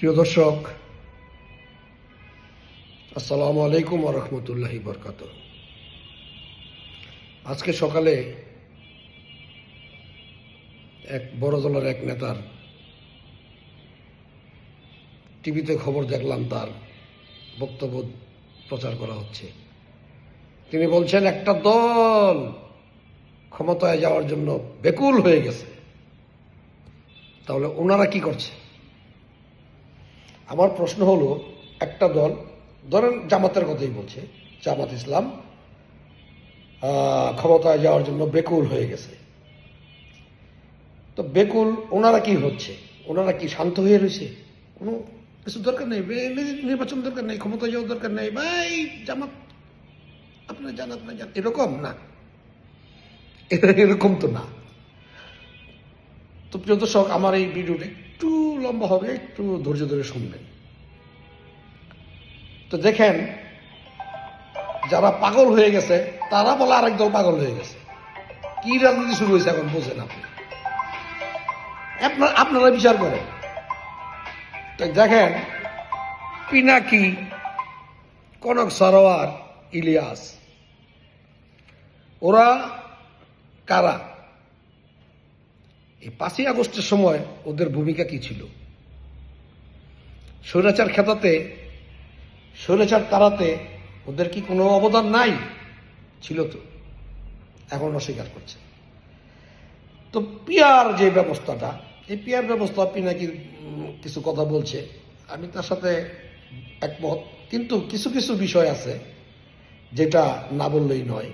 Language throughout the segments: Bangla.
প্রিয় দর্শক, আসসালামু আলাইকুম রহমতুল্লাহি বরকাত আজকে সকালে এক বড় দলের এক নেতার টিভিতে খবর দেখলাম, তার বক্তব্য প্রচার করা হচ্ছে। তিনি বলছেন, একটা দল ক্ষমতায় যাওয়ার জন্য বেকুল হয়ে গেছে। তাহলে ওনারা কি করছে? আমার প্রশ্ন হলো, একটা দল, ধরেন জামাতের কথাই বলছে, জামাত ইসলাম ক্ষমতায় যাওয়ার জন্য বেকুল হয়ে গেছে। তো বেকুল, ওনারা কি হচ্ছে? ওনারা কি শান্ত হয়ে রয়েছে? কোনো কিছু দরকার নেই? নির্বাচন দরকার নেই, ক্ষমতায় যাওয়ার দরকার নেই। ভাই, জামাত আপনার যান আপনার যান। এরকম না। এরকম তো না। তো প্রিয় দর্শক, আমার এই ভিডিওটা একটু লম্বা হবে, একটু ধৈর্য ধরে শুনবেন। তো দেখেন, যারা পাগল হয়ে গেছে, তারা বলে আরেক দল পাগল হয়ে গেছে। কি রাজনীতি শুরু হয়েছে এখন বোঝেন আপনি। আপনার আপনারা বিচার করেন। তো দেখেন, পিনাকি, কনক সরোয়ার, ইলিয়াস, ওরা কারা? এই পাঁচই আগস্টের সময় ওদের ভূমিকা কি ছিল? স্বৈরাচার খেতাতে স্বৈরাচার তাড়াতে ওদের কি কোনো অবদান নাই? ছিল তো। এখন অস্বীকার করছে। তো পিয়ার যে ব্যবস্থাটা এই পিয়ার ব্যবস্থা পিনাকি উম, কিছু কথা বলছে। আমি তার সাথে একমত। কিন্তু কিছু কিছু বিষয় আছে যেটা না বললেই নয়।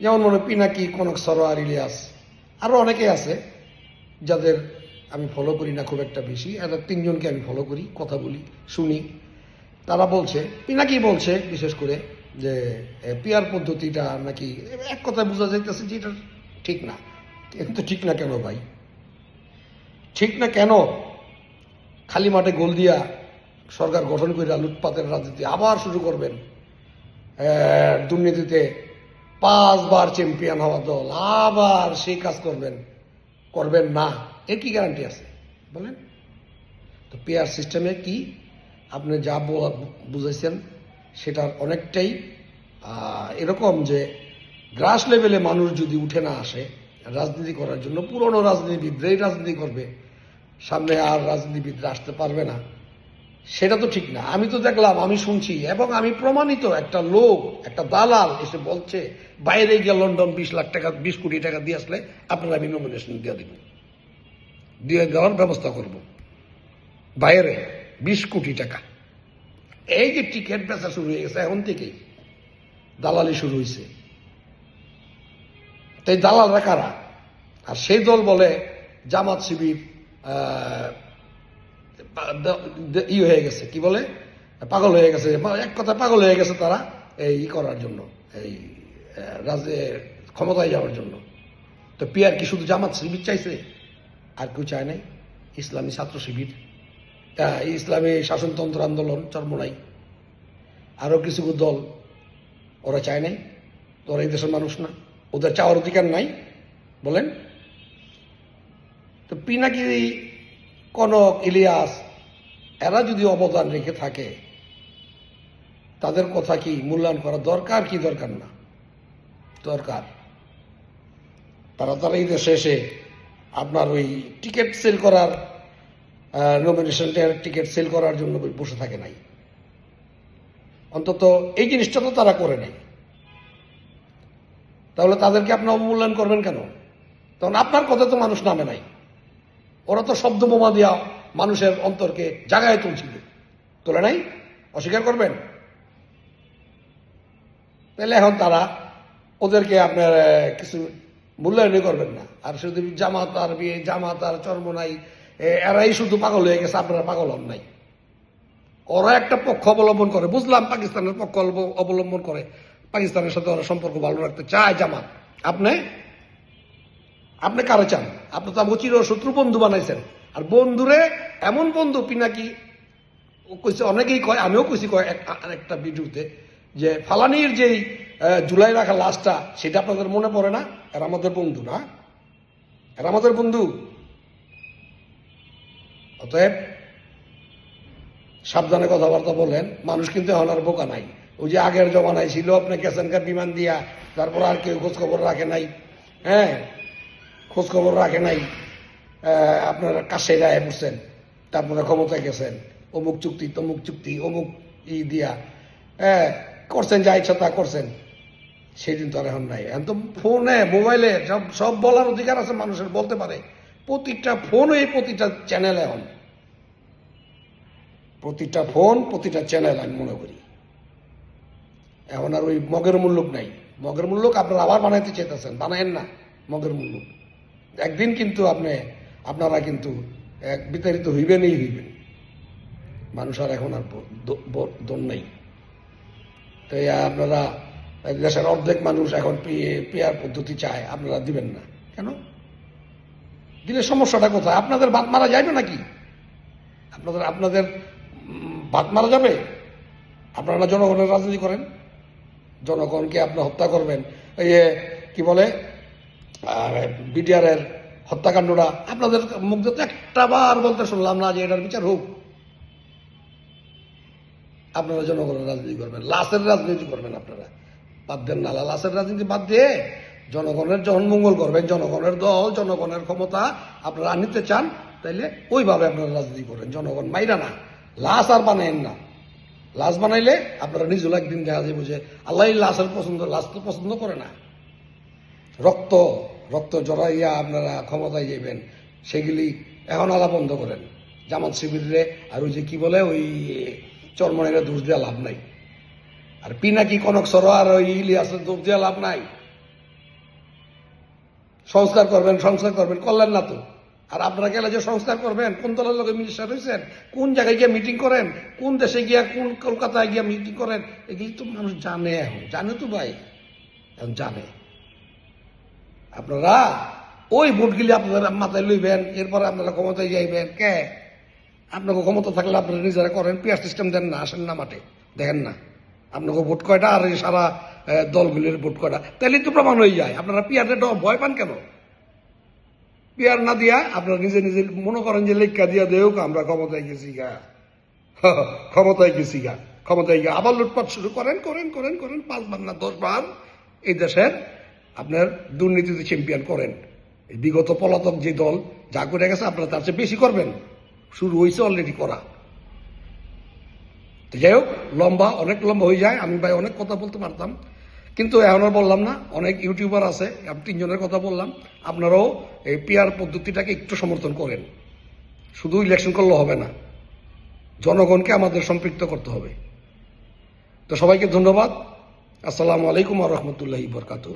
যেমন মনে পিনাকি কনক সরোয়ার ইলিয়াস আরও অনেকে আছে যাদের আমি ফলো করি না খুব একটা বেশি এদের তিনজনকে আমি ফলো করি, কথা বলি, শুনি। তারা বলছে নাকি বলছে, বিশেষ করে যে পিয়ার পদ্ধতিটা নাকি এক কথায় বোঝা যাইতেছে যে এটা ঠিক না। কিন্তু ঠিক না কেন ভাই? ঠিক না কেন? খালি মাঠে গোল দিয়া সরকার গঠন করে লুটপাতের রাজনীতি আবার শুরু করবেন। দুর্নীতিতে পাঁচবার চ্যাম্পিয়ন হওয়া দল, আবার সেই কাজ করবেন। করবেন না। এর কি গ্যারান্টি আছে? বলেন। তো পেয়ার সিস্টেমে কি? আপনি যা বুঝেছেন সেটার অনেকটাই এরকম যে গ্রাস লেভেলে মানুষ যদি উঠে না আসে, রাজনীতি করার জন্য পুরনো রাজনীতিবিদরাই রাজনীতি করবে। সামনে আর রাজনীতিবিদরা আসতে পারবে না। সেটা তো ঠিক না। আমি তো দেখলাম, আমি শুনছি, এবং আমি প্রমাণিত একটা লোক, একটা দালাল এসে বলছে, বাইরে গিয়ে লন্ডন বিশ লাখ টাকা, বিশ কোটি টাকা দিয়ে আসলে আপনারা আমি নমিনেশন দিয়ে দিব। দিয়ে দেওয়ার ব্যবস্থা করব। বাইরে বিশ কোটি টাকা। এই যে টিকিট বেচা শুরু হয়ে গেছে এখন থেকেই। দালালি শুরু হয়েছে তাই দালালরা কারা? আর সেই দল বলে জামাত শিবির ই হয়ে গেছে, কি বলে? পাগল হয়ে গেছে এক কথা পাগল হয়ে গেছে তারা এই করার জন্য, এই রাজে ক্ষমতায় যাওয়ার জন্য। তো পিয়ার কি শুধু জামাত শিবির চাইছে? আর কেউ চায় নাই? ইসলামী ছাত্র শিবির? ইসলামী শাসনতন্ত্র আন্দোলন চর্মনাই আরও কিছু দল ওরা চায় নাই? ওরা এই দেশের মানুষ না। ওদের চাওয়ার অধিকার নাই। বলেন? তো পিনাকি কনক ইলিয়াস এরা যদি অবদান রেখে থাকে, তাদের কথা কি মূল্যায়ন করা দরকার কি দরকার না? দরকার। তারা তারা এই দেশে এসে আপনার ওই টিকিট সেল করার নমিনেশন টিকিট সেল করার জন্য বসে থাকে নাই। অন্তত এই জিনিসটা তো তারা করে নাই। তাহলে তাদেরকে আপনি অবমূল্যায়ন করবেন কেন? তখন আপনার কথা তো মানুষ নামে নাই। ওরা তো শব্দ বোমা দিয়া মানুষের অন্তরকে জাগায় তুলছিল। তোলে নাই? অস্বীকার করবেন? তাহলে এখন তারা ওদেরকে আপনার কিছু মূল্যায়নই করবেন না। আর শুধু জামাত আর বিয়ে, জামাত আর চর্মনাই এ- এরাই শুধু পাগল হয়ে গেছে, আপনারা পাগল হন নাই। ওরা একটা পক্ষ অবলম্বন করে। বুঝলাম পাকিস্তানের পক্ষ অবলম্বন করে। পাকিস্তানের সাথে ওরা সম্পর্ক ভালো রাখতে চায় জামাত। আপনি? আপনি কারও চান? আপনি তো আমাকে চির শত্রু বন্ধু বানাইছেন। আর বন্ধুরে, এমন বন্ধু পিনাকি কইছে, অনেকেই কয়, আমিও কইছি কয় একটা ভিডিওতে, যে ফালানির যেই জুলাই রাখা লাশটা, সেটা আপনাদের মনে পড়ে না? এরা আমাদের বন্ধু না? এরা আমাদের বন্ধু? অতএব, সাবধানে কথাবার্তা বলেন, মানুষ কিন্তু এখন আর বোকা নাই। ওই যে আগের জমানায় ছিল, আপনি গেছেনকার বিমান দিয়া, তারপর আর কেউ খোঁজখবর রাখে নাই। হ্যাঁ খোঁজখবর রাখে নাই। আপনারা কাছে রায় পড়ছেন তারপরে ক্ষমতায় গেছেন। অমুক চুক্তি, তমুক চুক্তি, অমুক ই দিয়া। হ্যাঁ করছেন যা ইচ্ছা তা করছেন। সেদিন তো আর এখন নাই। এখন তো ফোনে, মোবাইলে, সব সব বলার অধিকার আছে মানুষের, বলতে পারে। প্রতিটা ফোনই প্রতিটা চ্যানেল এখন। প্রতিটা ফোন, প্রতিটা চ্যানেল আমি মনে করি। এখন আর ওই মগের মূল্যক নাই। মগের মূল্যক আপনারা আবার বানাইতে চেতেছেন বানায়েন না মগের মূল্যক একদিন কিন্তু আপনি আপনারা কিন্তু এক বিতাড়িত হইবেনই হইবেন। মানুষ আর এখন আর ব- দ- ব- দম নেই। তো আপনারা দেশের অর্ধেক মানুষ এখন পেয়ার পদ্ধতি চায়, আপনারা দিবেন না। কেন? দিলে সমস্যাটা কোথায়? আপনাদের বাদ মারা যাবে নাকি? আপনাদের আপনাদের বাদ মারা যাবে? আপনারা জনগণের রাজনীতি করেন। জনগণকে আপনি হত্যা করবেন। এই কি বলে? আর বিডিআরের হত্যাকাণ্ডটা আপনাদের মুখ দিয়ে একটা বার বলতে শুনলাম না যে এটার বিচার হোক। আপনারা জনগণের রাজনীতি করবেন, লাশের রাজনীতি করবেন আপনারা। বাদ দেন না লাশের রাজনীতি বাদ দিয়ে জনগণের জনমঙ্গল করবেন, জনগণের দল, জনগণের ক্ষমতা আপনারা নিতে চান, তাইলে ওইভাবে আপনারা রাজনীতি করেন। জনগণ মাইরা না, লাশ আর বানায়েন না। লাশ বানাইলে আপনারা নিজেও একদিন দেখা যাবে যে আল্লাহ লাশের পছন্দ, লাশ তো পছন্দ করে না। রক্ত রক্ত জড়াইয়া আপনারা ক্ষমতায় যাবেন সেগুলি এখন আলা বন্ধ করেন। জামাত শিবিরে আর ওই যে কি বলে, ওই চরমনের দোষ দেওয়া লাভ নাই। আর পিনাকি কনক সর আর ওই ইলিয়াসের দোষ দেওয়া লাভ নাই। সংস্কার করবেন সংস্কার করবেন, করলেন না তো। আর আপনারা গেলে যে সংস্কার করবেন, কোন দলের লোকে মিনিস্টার হয়েছেন কোন জায়গায় গিয়ে মিটিং করেন, কোন দেশে গিয়া, কোন কলকাতায় গিয়া মিটিং করেন, এগুলি তো মানুষ জানে এখন। জানে তো ভাই, এখন জানে। আপনারা ওই ভোটগুলি আপনারা মাথায় লইবেন এরপরে আপনারা ক্ষমতায় যাইবেন। কে? আপনাকে ক্ষমতা থাকলে আপনারা নিজেরা করেন পিয়ার সিস্টেম দেন না আসেন না মাঠে। দেখেন না আপনাকে ভোট কয়টা আর এই সারা দলগুলির ভোট কয়টা? তাহলে তো প্রমাণ হয়ে যায়। আপনারা পিয়ারে ভয় পান কেন? পিয়ার না দিয়া আপনারা নিজে নিজে মনে করেন যে লেখা দিয়া দেও আমরা ক্ষমতায় গেছি গা। ক্ষমতায় গেছি গা ক্ষমতায় গিয়ে আবার লুটপাট শুরু করেন করেন করেন করেন পাঁচ পাঁচবার না দশ বার এই দেশের আপনার দুর্নীতিতে চ্যাম্পিয়ন করেন। বিগত পলাতক যে দল যা করে গেছে, আপনারা তার চেয়ে বেশি করবেন। শুরু হয়েছে অলরেডি করা। তো যাই হোক, লম্বা, অনেক লম্বা হয়ে যায়। আমি ভাই অনেক কথা বলতে পারতাম। কিন্তু এখন আর বললাম না, অনেক ইউটিউবার আছে, আমি তিনজনের কথা বললাম। আপনারাও এই পিয়ার পদ্ধতিটাকে একটু সমর্থন করেন। শুধু ইলেকশন করলে হবে না, জনগণকে আমাদের সম্পৃক্ত করতে হবে। তো সবাইকে ধন্যবাদ। আসসালামু আলাইকুম রহমতুল্লাহি বরকাতু